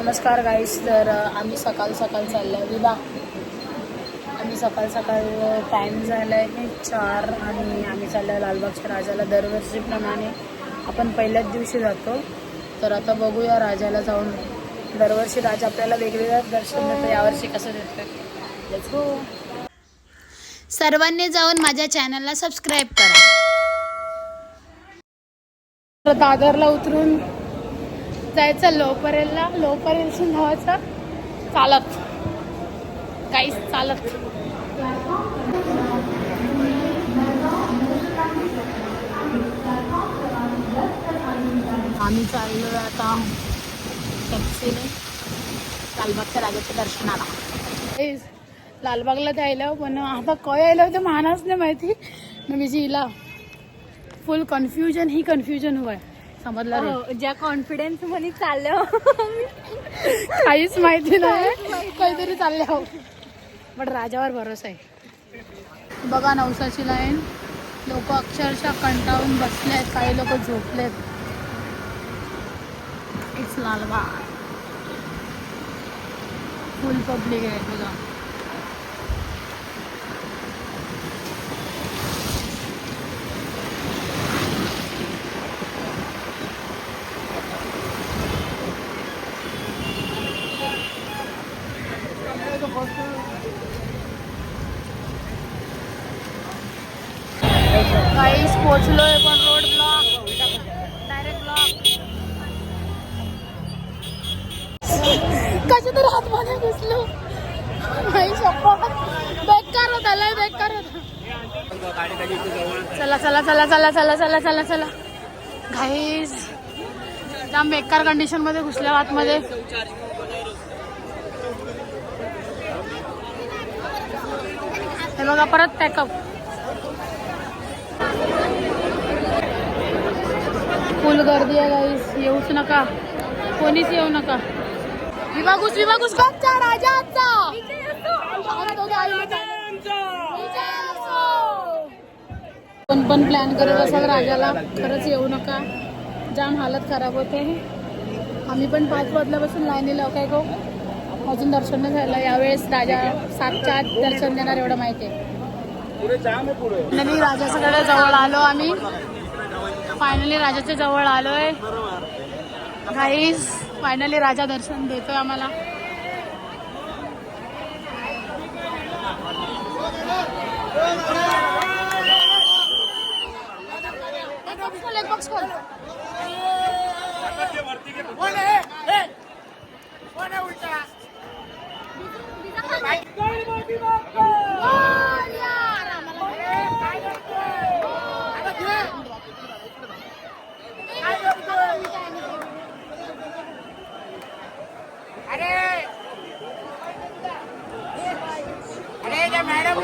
नमस्कार गाईस तर आम्ही सकाळ सकाळ चाललो आहे विभा आम्ही सकाळ सकाळ टाईम झाला आहे चार आणि आम्ही चाललो आहे लालबागच्या राजाला दरवर्षीप्रमाणे. आपण पहिल्याच दिवशी जातो. तर आता बघूया राजाला जाऊन दरवर्षी राजा आपल्याला वेगवेगळ्या दर्शन देतो. यावर्षी कसं देतं लेट्स गो सर्वांनी जाऊन माझ्या चॅनलला सबस्क्राईब करा. दादरला उतरून जायचं लोपरेलला लोपरेलसून धावायचं चालत. काहीच चालत. आम्ही चाललो आता टॅक्सीने लालबागच्या राजाच्या दर्शनाला. तेच, लालबागला द्यायला पण आता काय यायला होतं मानाच नाही माहिती. मग मी हिला फुल कन्फ्युजन ही कन्फ्युजन हुआ आहे समजला रे. हो, ज्या कॉन्फिडन्समध्ये चाललो. काहीच माहिती नाही. काहीतरी चालले हो. पण राजावर भरोसा आहे. बघा नवसाची लाईन. लोक अक्षरशः कंटाळून बसले आहेत काही लोक झोपलेत. इट्स लालबाग. फुल पब्लिक आहे तुझा काहीच पोचलोय पण रोड ब्लॉक. Direct block. कशा तरी आतमध्ये घुसलो नाही बेकार होता लय बेकार होता. चला चला चला चला चला चला चला चला. घाईस जाम बेकार कंडिशनमध्ये घुसल्या आतमध्ये. हे बघा परत पॅकअप फुल गर्दी आहे गाईस येऊच नका. कोणीच येऊ नका. विभागूस विभागूस बघचा राजा कोण पण प्लॅन करत असाल राजाला खरंच येऊ नका. जाम हालत खराब होते. आम्ही पण पाच वाजल्यापासून लाईनीला काय गो? अजून दर्शन नाही झालं. यावेळेस राजा सातच्या आत दर्शन देणार एवढं माहिती आहे. फायनली राजाच्याकडे जवळ आलो आम्ही. फायनली राजाच्या जवळ आलोय. फायनली राजा दर्शन देतोय आम्हाला.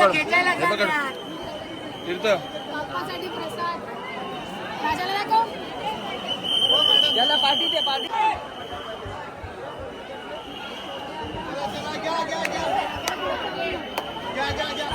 पकड हे पकड तीर्थ. त्याला पाठी दे पाठी. घ्या घ्या घ्या. घ्या घ्या घ्या.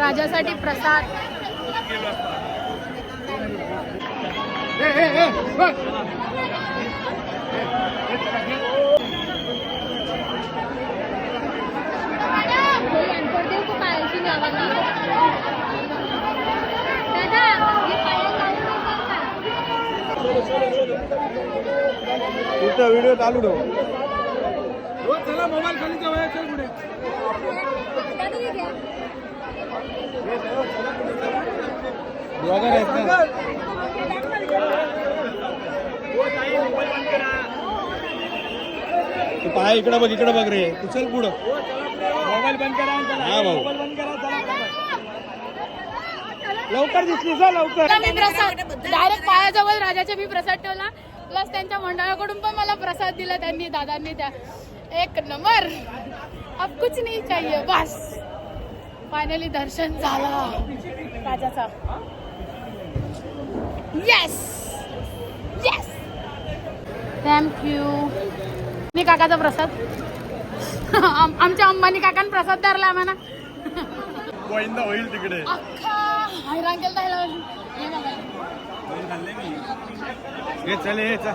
राजासाठी प्रसाद तुमचा व्हिडिओ चालू ठेव चला मोबाईल खाली ठेवा चल पुढे ब्लॉगर आहेत ना तू पाय इकडे बघ इकडे बघ रे. तू चल पुढं. मोबाईल बंद करा हा भाऊ. बंद करा लवकर दिसली जा लवकर. मी प्रसाद डायरेक्ट पायाजवळ राजाचे मी प्रसाद ठेवला. प्लस त्यांच्या मंडळाकडून पण मला प्रसाद दिला त्यांनी दादांनी त्या एक नंबर. अब कुछ नहीं चाहिए बस. फायनली दर्शन झाला. राजाचा. येस येस थँक्यू मी काकाचा प्रसाद. आम- आमच्या अंबानी काकाने प्रसाद धरला आम्हाला. गोविंदा होईल तिकडे. अख्खा हैराण केलं. हे बघा. हे चल हे चला.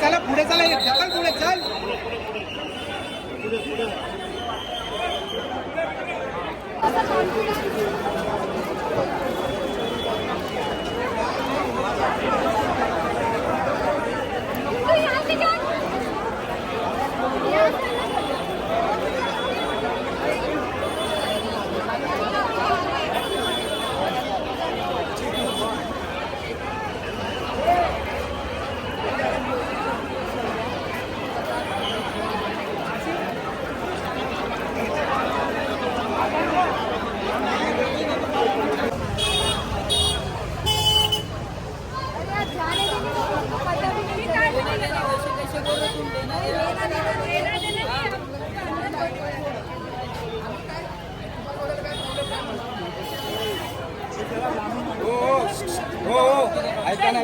चला पुढे चला चल पुढे चल. हो हो ऐका ना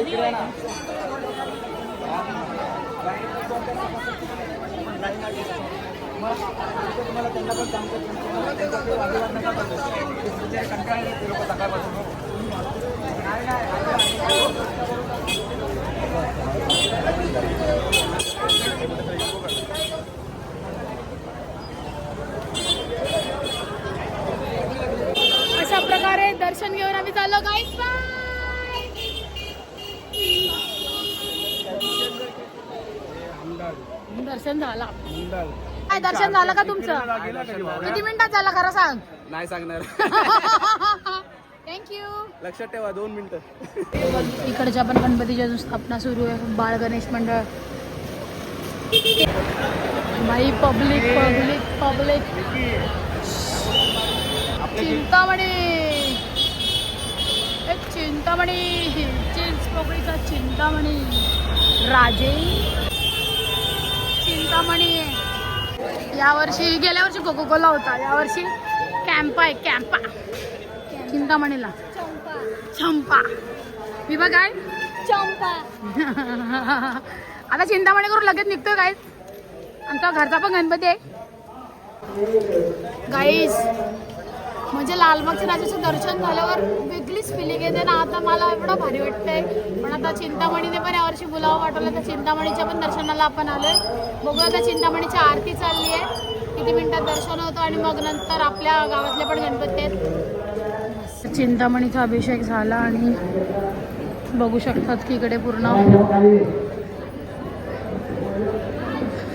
अशा प्रकारे दर्शन घेऊन आम्ही चाललो गाईस दर्शन झाला. काय दर्शन झालं का तुमचं? किती मिनिटात झालं खरं सांग. नाही सांगणार. थँक्यू लक्षात ठेवा दोन मिनिटं. इकडच्या पण गणपतीची अजून स्थापना सुरू आहे बाळ गणेश मंडळ. बाई पब्लिक पब्लिक पब्लिक चिंतामणी. एक चिंतामणी चिंच पोकळीचा चिंतामणी. राजे. चिंतामणी यावर्षी गेल्या वर्षी कोको कोला होता. यावर्षी कॅम्पा आहे. कॅम्पा चिंतामणीला. चंपा. विभा काय चंपा. आता चिंतामणी करून लगेच निघतोय काय आमचा घरचा पण गणपती आहे. गाईस म्हणजे लालबागच्या राजाचं दर्शन झाल्यावर वेगळीच फिलिंग येते ना. आता मला एवढं भारी वाटतंय. पण आता चिंतामणीने पण यावर्षी बोलावं वाटवलं तर चिंतामणीच्या पण दर्शनाला आपण आलोय. बघूया आता चिंतामणीची आरती चालली आहे. किती मिनिटात दर्शन होतं आणि मग नंतर आपल्या गावातले पण गणपती आहेत. चिंतामणीचा अभिषेक झाला आणि बघू शकतात की इकडे पूर्ण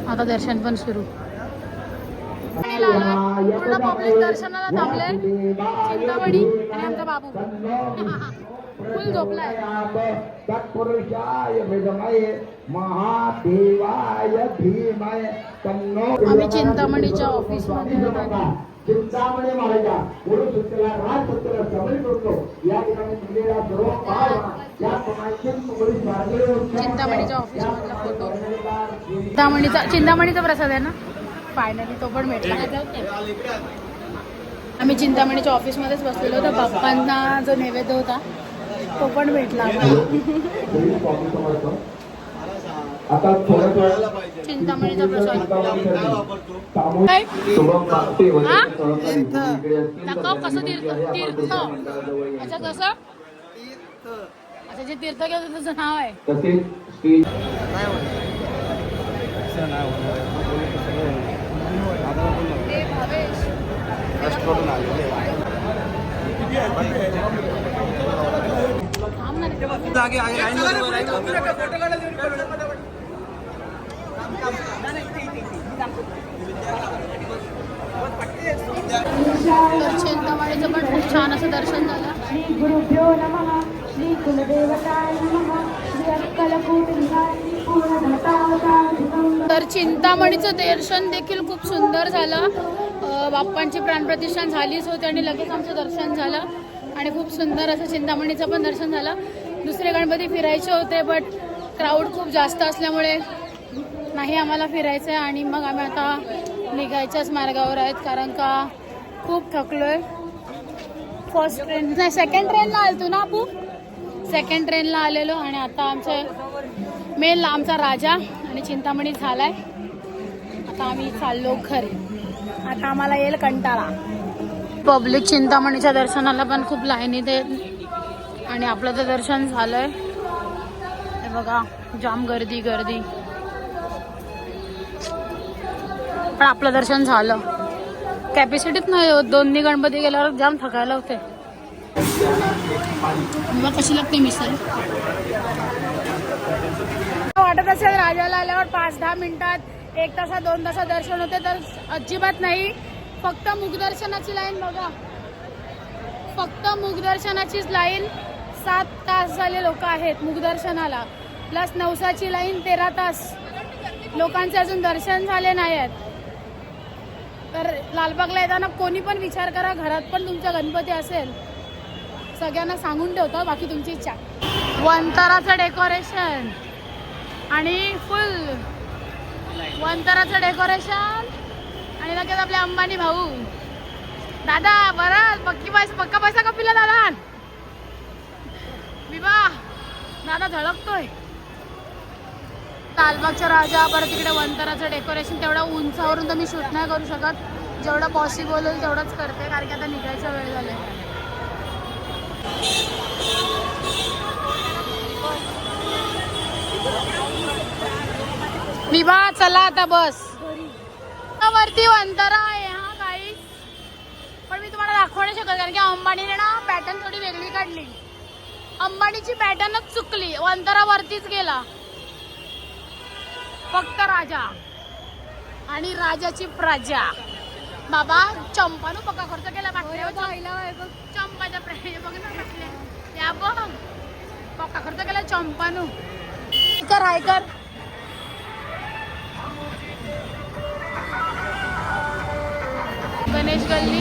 आता दर्शन पण सुरू. पूर्ण पब्लिक दर्शनाला थांबले. चिंतामणी आणि आमचा बाबू. फुल झोपलाय. आम्ही चिंतामणीच्या ऑफिसमध्ये आहोत. चिंतामणी महाराजा करतो. या ठिकाणी दिलेला सर्व पाव या प्रमाणे चिंतामणीच्या ऑफिस मधला फोटो. चिंतामणीचा चिंतामणीचा प्रसाद आहे ना? फायनली तो पण भेटला. आम्ही चिंतामणीच्या ऑफिसमध्येच बसलेलो होतो. बाप्पांना जो नैवेद्य होता तो पण भेटला आता थोडं थोडं चिंतामणीचा प्रसाद तर दाखव कसं तीर्थ. अच्छा कसं? अच्छा जे तीर्थ घेतो त्याचं नाव आहे. तसेच करून पण खूप छान असं दर्शन झालं. श्री गुरुभ्यो नमः श्री कुलदेवताय नमः श्री पूर्णभटावतारितं तर चिंतामणीचं दर्शन देखील खूप सुंदर झालं. बाप्पांची प्राणप्रतिष्ठा झालीच होती आणि लगेच आमचं दर्शन झालं. आणि खूप सुंदर असं चिंतामणीचं पण दर्शन झालं. दुसरे गणपती फिरायचे होते बट क्राऊड खूप जास्त असल्यामुळे नाही आम्हाला फिरायचं आहे आणि मग आम्ही आता निघायच्याच मार्गावर आहेत कारण का खूप थकलोय. फर्स्ट ट्रेन नाही सेकंड ट्रेनला आलतो ना आपू सेकंड ट्रेनला आलेलो आणि आता आमचे मेन आमचा राजा आणि चिंतामणी झालाय. आता आम्ही चाललो घरी. आता आम्हाला येईल कंटाळा. पब्लिक चिंतामणीच्या दर्शनाला पण खूप लाईनीत आहेत आणि आपलं तर दर्शन झालंय. हे बघा जाम गर्दी गर्दी. पण आपलं दर्शन झालं. कॅपॅसिटीच नाही होत. दोन्ही गणपती गेल्यावर जाम थकायला होते. मग कशी लागते मिसळ? वाटत असेल राजाला आल्यावर पाच दहा मिनिटात एक तासा दोन तासा दर्शन होते तर अजिबात नाही. फक्त मुखदर्शनाची लाईन बघा. फक्त मुखदर्शनाचीच लाईन सात तास झाले लोक आहेत मुखदर्शनाला प्लस नवसाची लाईन तेरा तास. लोकांचे अजून दर्शन झाले नाही आहेत. तर लालबागला येताना कोणी पण विचार करा घरात पण तुमचा गणपती असेल. सगळ्यांना सांगून ठेवतो बाकी तुमची इच्छा. वंताराचं डेकोरेशन आणि फुल वंतराचं डेकोरेशन आणि लगेच आपले अंबानी भाऊ. दादा बरं पक्की पैसा पक्का पैसा कपिला दादा? विवा दादा झळकतोय. लालबागचा राजा परत तिकडे वंतराचं डेकोरेशन तेवढं उंचावरून तर मी शूट नाही करू शकत. जेवढं पॉसिबल होईल तेवढंच करते कारण की आता निघायचा वेळ झालाय. विभा चला आता बस. वरती वंतरा आहे हा काही पण मी तुम्हाला दाखवू नाही शकत कारण की अंबानीने ना पॅटर्न थोडी वेगळी काढली. अंबानीची पॅटर्नच चुकली. वंतरा वरतीच गेला. फक्त राजा. आणि राजाची प्रजा. बाबा चंपानं पक्का खर्च केला चंपाच्या प्रे बघ ना त्या बघ. पक्का खर्च केला चंपानू. कर गणेश गल्ली.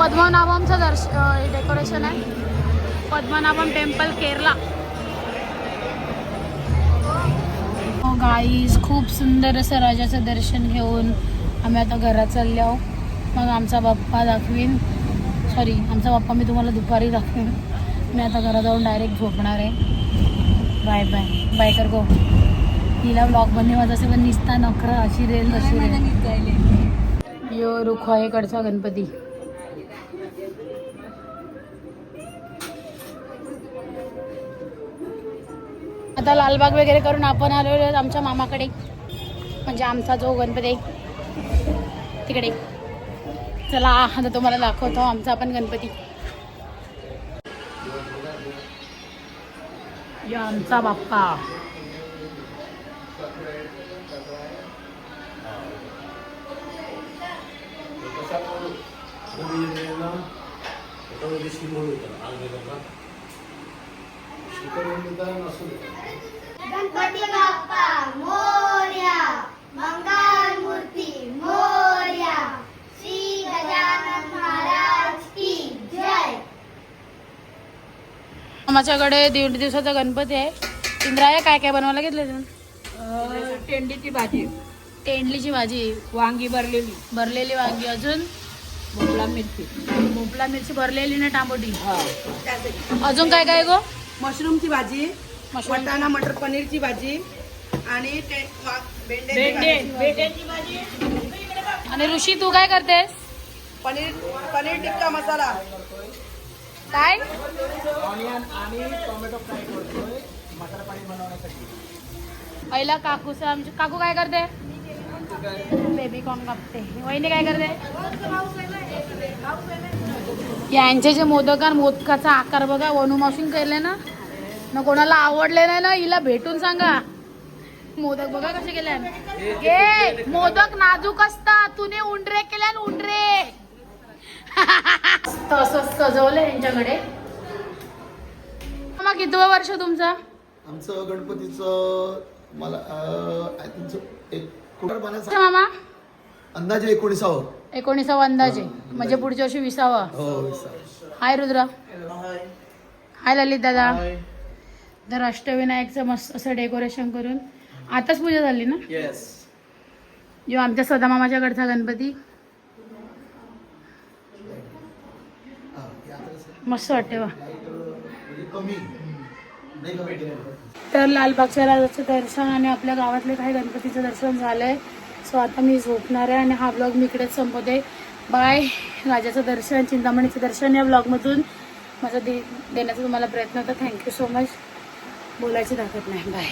पद्मनाभमचं दर्श डेकोरेशन आहे. पद्मनाभम टेम्पल केरला. हो, गाईज खूप सुंदर असं राजाचं दर्शन घेऊन आम्ही आता घरात चालले आहो मग आमचा बाप्पा दाखवीन. सॉरी आमचा बाप्पा मी तुम्हाला दुपारी दाखवीन. मी आता घरात जाऊन डायरेक्ट झोपणार आहे. बाय बाय बाय कर गो हिला ब्लॉग बनवायचा असेल पण निसता नखरा अशी रेल अशी रेल यो रुखवाहेकडचा गणपती. आता लालबाग वगैरे करून आपण आहोत आमच्या मामाकडे. म्हणजे आमचा जो गणपती आहे. तिकडे. चला आता तुम्हाला दाखवतो आमचा पण गणपती. या आमचा बाप्पा. गणपती बाप्पा मोर्या मंगल मूर्ती मोर्या. श्री गजानन महाराज की जय. आमच्याकडे दीड दिवसाचा गणपती आहे. इंद्राया काय काय बनवायला घेतलं तुम्ही? तेंडीची भाजी. तेंडलीची भाजी. वांगी भरलेली. भरलेली वांगी अजून? भोपळा मिरची. भोपळा मिरची भरलेली ना टांबोटी? हा. अजून काय काय गो? मशरूमची भाजी वटाणा मटर पनीरची भाजी आणि ते भेंड्याची भाजी. आणि ऋषी तू काय करतेस? पनीर पनीर टिक्का मसाला. काय? पहिला काकूचा आमची काकू काय करते? बेबी कापते. वहिनी काय करते? यांचे जे मोदक आणि मोदकाचा आकार बघा वनुमावशीन केले ना? ना कोणाला आवडले नाही ना हिला भेटून सांगा. मोदक बघा कसे केले मोदक नाजूक असतात. तुने उंडरे केले ना उंडरे. तसंच सजवलं यांच्याकडे. मग कितवं वर्ष तुमचं? आमचं गणपतीचं मला आय थिंक एक मामा? अंदाजे एकोणीसावं. एकोणीसावा अंदाजे. म्हणजे पुढच्या वर्षी विसावा. हो हाय रुद्र. हाय. ललित दादा. तर अष्टविनायकचं मस्त असं डेकोरेशन करून. आताच पूजा झाली ना? येस जो आमच्या सदामामाच्याकडचा गणपती. मस्त वाटते वा कमी नाही कमी. तर लालबागच्या राजाचं दर्शन आणि आपल्या गावातले काही गणपतीचं दर्शन झालंय. सो आता मी झोपणार आहे आणि हा ब्लॉग मी इकडेच संपवते. बाय राजाचं दर्शन चिंतामणीचं दर्शन या ब्लॉगमधून माझा दे देण्याचा तुम्हाला प्रयत्न होता. थँक्यू सो मच बोलायची ताकद नाही. बाय